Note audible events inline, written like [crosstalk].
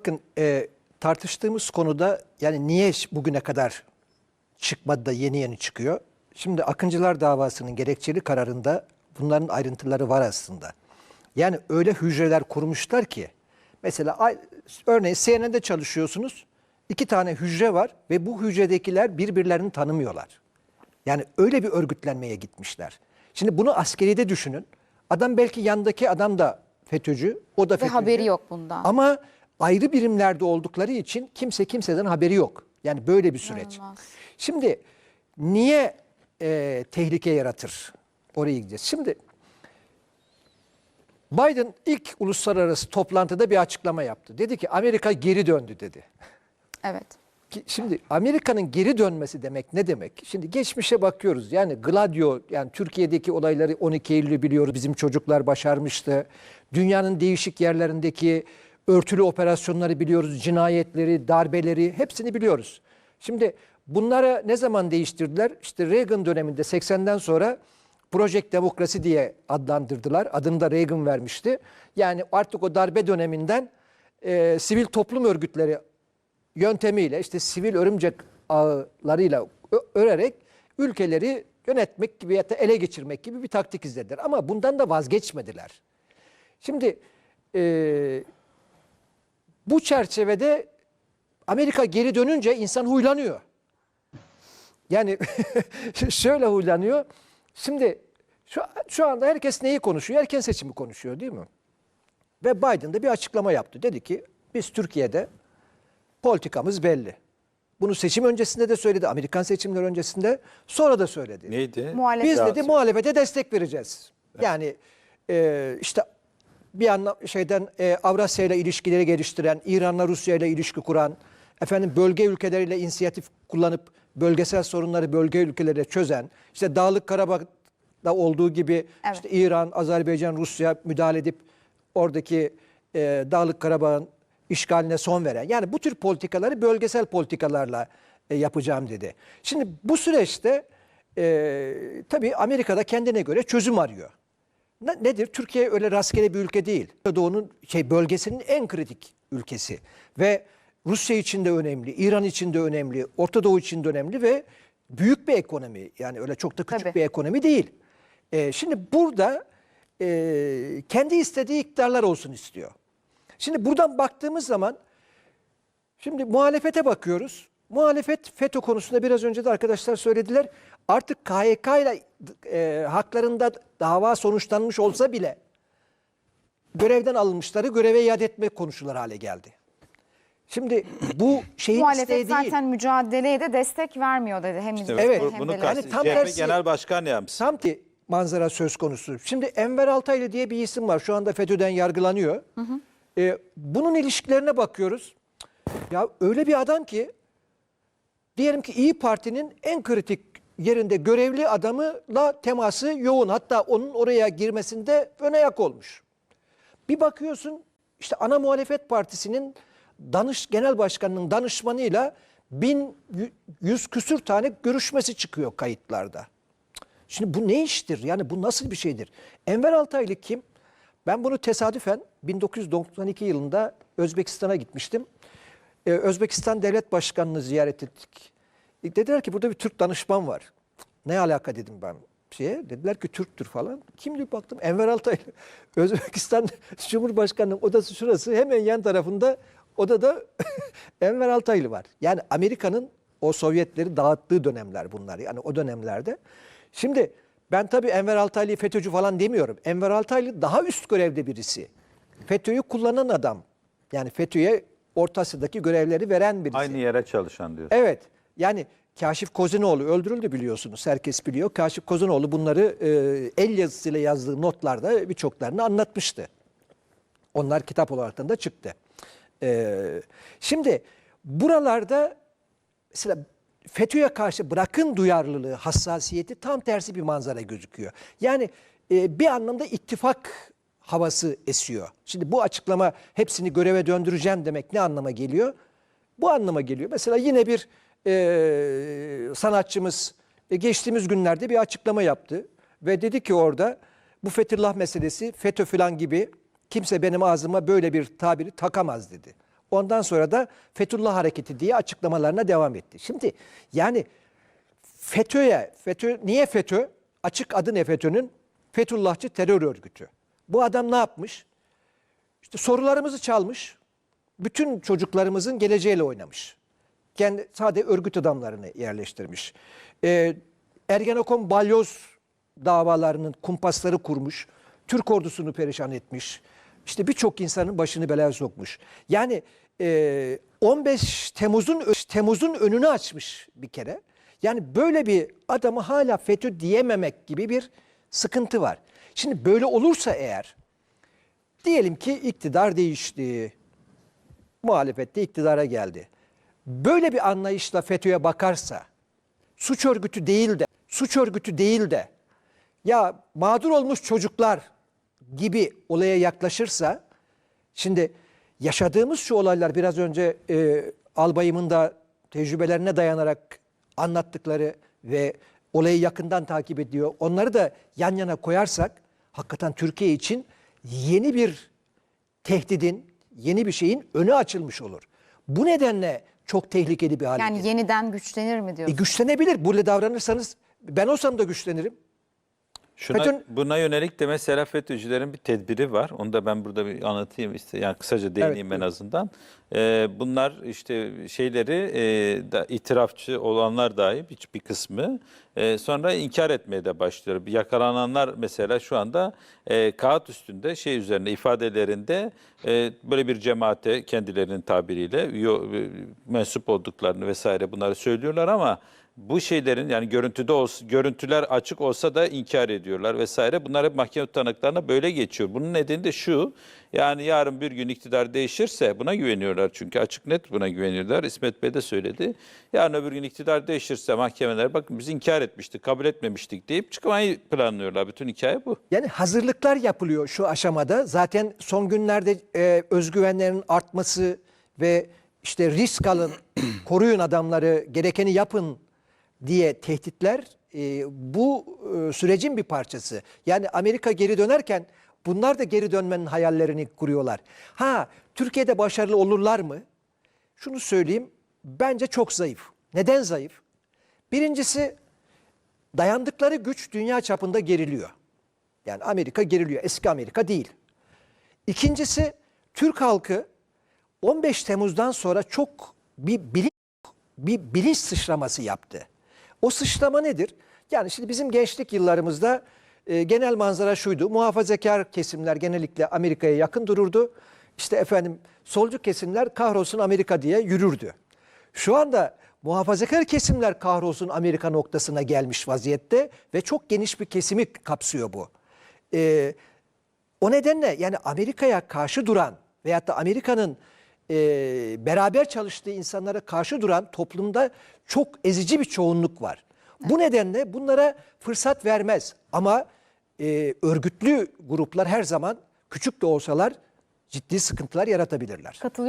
Bakın e, tartıştığımız konuda yani niye bugüne kadar çıkmadı da yeni yeni çıkıyor? Şimdi Akıncılar davasının gerekçeli kararında bunların ayrıntıları var aslında. Yani öyle hücreler kurmuşlar ki mesela örneğin CNN'de çalışıyorsunuz. iki tane hücre var ve bu hücredekiler birbirlerini tanımıyorlar. Yani öyle bir örgütlenmeye gitmişler. Şimdi bunu askeride düşünün. Adam belki yandaki adam da FETÖ'cü, o da Ve FETÖ'cü. haberi yok bundan. Ama ayrı birimlerde oldukları için kimse kimseden haberi yok. Yani böyle bir süreç. İnanılmaz. Şimdi niye e, tehlike yaratır? Oraya gideceğiz. Şimdi Biden ilk uluslararası toplantıda bir açıklama yaptı. Dedi ki Amerika geri döndü dedi. Evet. Şimdi Amerika'nın geri dönmesi demek ne demek? Şimdi geçmişe bakıyoruz. Yani Gladio yani Türkiye'deki olayları 12 Eylül'ü biliyoruz. Bizim çocuklar başarmıştı. Dünyanın değişik yerlerindeki örtülü operasyonları biliyoruz. Cinayetleri, darbeleri hepsini biliyoruz. Şimdi bunlara ne zaman değiştirdiler? İşte Reagan döneminde 80'den sonra Project Demokrasi diye adlandırdılar. Adını da Reagan vermişti. Yani artık o darbe döneminden e, sivil toplum örgütleri yöntemiyle işte sivil örümcek ağlarıyla örerek ülkeleri yönetmek gibi ya da ele geçirmek gibi bir taktik izlediler. Ama bundan da vazgeçmediler. Şimdi e, bu çerçevede Amerika geri dönünce insan huylanıyor. Yani [laughs] şöyle huylanıyor. Şimdi şu, şu anda herkes neyi konuşuyor? Erken seçimi konuşuyor değil mi? Ve Biden de bir açıklama yaptı. Dedi ki biz Türkiye'de politikamız belli. Bunu seçim öncesinde de söyledi. Amerikan seçimleri öncesinde sonra da söyledi. Neydi? Muhalefet. Biz dedi muhalefete destek vereceğiz. Yani e, işte bir anlam şeyden e, Avrasya ile ilişkileri geliştiren, İran'la Rusya ile ilişki kuran, efendim bölge ülkeleriyle inisiyatif kullanıp bölgesel sorunları bölge ülkeleriyle çözen, işte Dağlık Karabağ'da olduğu gibi Evet. işte İran, Azerbaycan, Rusya müdahale edip oradaki e, Dağlık Karabağ'ın işgaline son veren. Yani bu tür politikaları bölgesel politikalarla e, yapacağım dedi. Şimdi bu süreçte e, tabii Amerika'da kendine göre çözüm arıyor. Ne- nedir? Türkiye öyle rastgele bir ülke değil. Doğu'nun şey bölgesinin en kritik ülkesi ve Rusya için de önemli, İran için de önemli, Orta Doğu için de önemli ve büyük bir ekonomi. Yani öyle çok da küçük Tabii. bir ekonomi değil. E, şimdi burada e, kendi istediği iktidarlar olsun istiyor. Şimdi buradan baktığımız zaman Şimdi muhalefete bakıyoruz. Muhalefet FETÖ konusunda biraz önce de arkadaşlar söylediler. Artık KHK ile e, haklarında dava sonuçlanmış olsa bile görevden alınmışları göreve iade etme konuşulur hale geldi. Şimdi bu [clears throat] şeyin Muhalefet isteği değil. zaten mücadeleye de destek vermiyor dedi. Hem İşte evet, hem bunu de Yani tam CHP tersi- Genel Başkan Yardımcısı. Tam ki manzara söz konusu. Şimdi Enver Altaylı diye bir isim var. Şu anda FETÖ'den yargılanıyor. Ee, bunun ilişkilerine bakıyoruz. Ya öyle bir adam ki diyelim ki İyi Parti'nin en kritik yerinde görevli adamıyla teması yoğun. Hatta onun oraya girmesinde ön ayak olmuş. Bir bakıyorsun işte ana muhalefet partisinin danış genel başkanının danışmanıyla bin yü- yüz küsür tane görüşmesi çıkıyor kayıtlarda. Şimdi bu ne iştir? Yani bu nasıl bir şeydir? Enver Altaylı kim? Ben bunu tesadüfen 1992 yılında Özbekistan'a gitmiştim. Ee, Özbekistan Devlet Başkanı'nı ziyaret ettik. E, dediler ki burada bir Türk danışman var. Ne alaka dedim ben şeye. Dediler ki Türktür falan. Kim diye baktım Enver Altaylı. [laughs] Özbekistan Cumhurbaşkanı'nın odası şurası. Hemen yan tarafında odada [laughs] Enver Altaylı var. Yani Amerika'nın o Sovyetleri dağıttığı dönemler bunlar. Yani o dönemlerde. Şimdi ben tabii Enver Altaylı'yı FETÖ'cü falan demiyorum. Enver Altaylı daha üst görevde birisi. FETÖ'yü kullanan adam. Yani FETÖ'ye Orta Asya'daki görevleri veren birisi. Aynı yere çalışan diyor. Evet. Yani Kaşif Kozinoğlu öldürüldü biliyorsunuz. Herkes biliyor. Kaşif Kozinoğlu bunları e, el yazısıyla yazdığı notlarda birçoklarını anlatmıştı. Onlar kitap olarak da çıktı. E, şimdi buralarda mesela FETÖ'ye karşı bırakın duyarlılığı, hassasiyeti tam tersi bir manzara gözüküyor. Yani e, bir anlamda ittifak havası esiyor. Şimdi bu açıklama hepsini göreve döndüreceğim demek ne anlama geliyor? Bu anlama geliyor. Mesela yine bir e, sanatçımız e, geçtiğimiz günlerde bir açıklama yaptı ve dedi ki orada bu Fethullah meselesi FETÖ falan gibi kimse benim ağzıma böyle bir tabiri takamaz dedi. Ondan sonra da Fethullah Hareketi diye açıklamalarına devam etti. Şimdi yani FETÖ'ye, FETÖ niye FETÖ? Açık adı ne FETÖ'nün? Fethullahçı terör örgütü. Bu adam ne yapmış? İşte sorularımızı çalmış. Bütün çocuklarımızın geleceğiyle oynamış. Kendi sadece örgüt adamlarını yerleştirmiş. Ee, Ergenekon balyoz davalarının kumpasları kurmuş. Türk ordusunu perişan etmiş. İşte birçok insanın başını belaya sokmuş. Yani e, 15 Temmuz'un Temmuz'un önünü açmış bir kere. Yani böyle bir adamı hala FETÖ diyememek gibi bir sıkıntı var. Şimdi böyle olursa eğer diyelim ki iktidar değişti. Muhalefette iktidara geldi. Böyle bir anlayışla FETÖ'ye bakarsa suç örgütü değil de suç örgütü değil de ya mağdur olmuş çocuklar gibi olaya yaklaşırsa şimdi yaşadığımız şu olaylar biraz önce e, albayımın da tecrübelerine dayanarak anlattıkları ve olayı yakından takip ediyor. Onları da yan yana koyarsak hakikaten Türkiye için yeni bir tehdidin, yeni bir şeyin önü açılmış olur. Bu nedenle çok tehlikeli bir hale Yani gelir. yeniden güçlenir mi E, diyorsun? güçlenebilir. Böyle davranırsanız ben olsam da güçlenirim. Şuna, FETÖ'nün- buna yönelik de mesela FETÖ'cülerin bir tedbiri var. Onu da ben burada bir anlatayım işte yani kısaca değineyim en buyurun. azından. Ee, bunlar işte şeyleri e, da, itirafçı olanlar dahi bir, kısmı e, sonra inkar etmeye de başlıyor. Yakalananlar mesela şu anda e, kağıt üstünde şey üzerine ifadelerinde e, böyle bir cemaate kendilerinin tabiriyle üye- e, mensup olduklarını vesaire bunları söylüyorlar ama bu şeylerin yani görüntüde olsa, görüntüler açık olsa da inkar ediyorlar vesaire. Bunlar hep mahkeme tutanaklarına böyle geçiyor. Bunun nedeni de şu. Yani yarın bir gün iktidar değişirse buna güveniyorlar çünkü açık net buna güveniyorlar. İsmet Bey de söyledi. Yarın öbür gün iktidar değişirse mahkemeler bakın biz inkar etmiştik, kabul etmemiştik deyip çıkmayı planlıyorlar. Bütün hikaye bu. Yani hazırlıklar yapılıyor şu aşamada. Zaten son günlerde e, özgüvenlerin artması ve işte risk alın, [clears throat] koruyun adamları, gerekeni yapın diye tehditler e, bu e, sürecin bir parçası. Yani Amerika geri dönerken bunlar da geri dönmenin hayallerini kuruyorlar. Ha Türkiye'de başarılı olurlar mı? Şunu söyleyeyim, bence çok zayıf. Neden zayıf? Birincisi dayandıkları güç dünya çapında geriliyor. Yani Amerika geriliyor. Eski Amerika değil. İkincisi Türk halkı 15 Temmuz'dan sonra çok bir bilinç, bir bilinç sıçraması yaptı. O sıçrama nedir? Yani şimdi bizim gençlik yıllarımızda e, genel manzara şuydu. Muhafazakar kesimler genellikle Amerika'ya yakın dururdu. İşte efendim solcu kesimler kahrolsun Amerika diye yürürdü. Şu anda muhafazakar kesimler kahrolsun Amerika noktasına gelmiş vaziyette ve çok geniş bir kesimi kapsıyor bu. Ee, o nedenle yani Amerika'ya karşı duran veyahut da Amerika'nın e, beraber çalıştığı insanlara karşı duran toplumda çok ezici bir çoğunluk var. Bu nedenle bunlara fırsat vermez. Ama e, örgütlü gruplar her zaman küçük de olsalar ciddi sıkıntılar yaratabilirler. Katılıyor